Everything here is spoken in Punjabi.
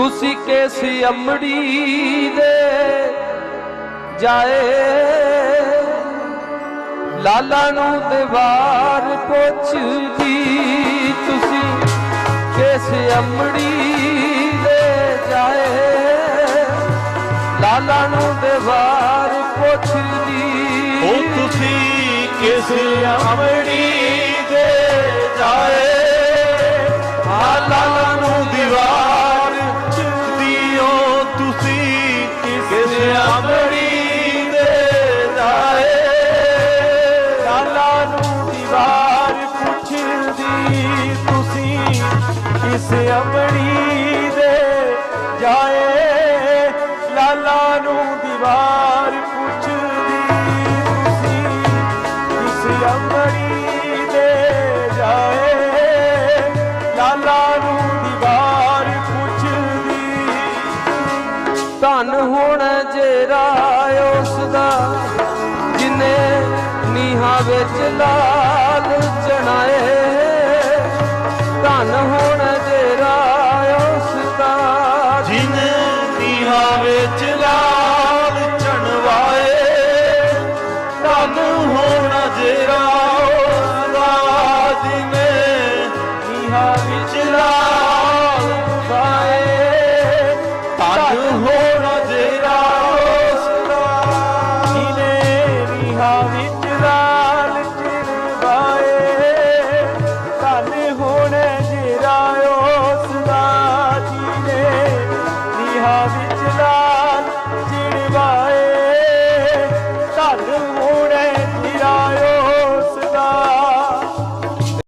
ਤੁਸੀਂ ਕਿਸ ਅੰਮੜੀ ਦੇ ਜਾਏ। ਲਾਲਾ ਨੂੰ ਦੀਵਾਰ ਪੁੱਛਦੀ ਤੁਸੀਂ, ਕਿਸ ਅੰਮੜੀ ਦੇ ਜਾਏ। ਲਾਲਾ ਨੂੰ ਦੀਵਾਰ ਪੁੱਛਦੀ ਉਹ ਤੁਸੀਂ ਕਿਸ ਅਮੜੀ ਕਿਸ ਅਮੜੀ ਦੇ ਜਾਏ, ਲਾਲਾ ਨੂੰ ਦੀਵਾਰ ਪੁੱਛਦੀ ਤੁਸੀਂ ਕਿਸ ਅਮੜੀ ਦੇ ਜਾਏ, ਲਾਲਾ ਨੂੰ ਦੀਵਾਰ ਪੁੱਛਦੀ ਧਨ ਹੋਣਾ ਜਿਹੜਾ ਉਸ ਦਾ ਜਿਨੇ ਨੀਹਾਂ ਵਿੱਚ ਲਾਲ ਚਣਾਏ ਧਨ ਹੋਣਾ ਨੀਹਾਂ ਵਿੱਚ ਲਾਲ ਚਣਵਾਏ। ਧਨ ਹੋਣਾ ਜਿਹੜਾ ਉਹਦਾ ਦਿਨੇ ਨੀਹਾਂ ਵਿੱਚ ਲਾਲ Juan.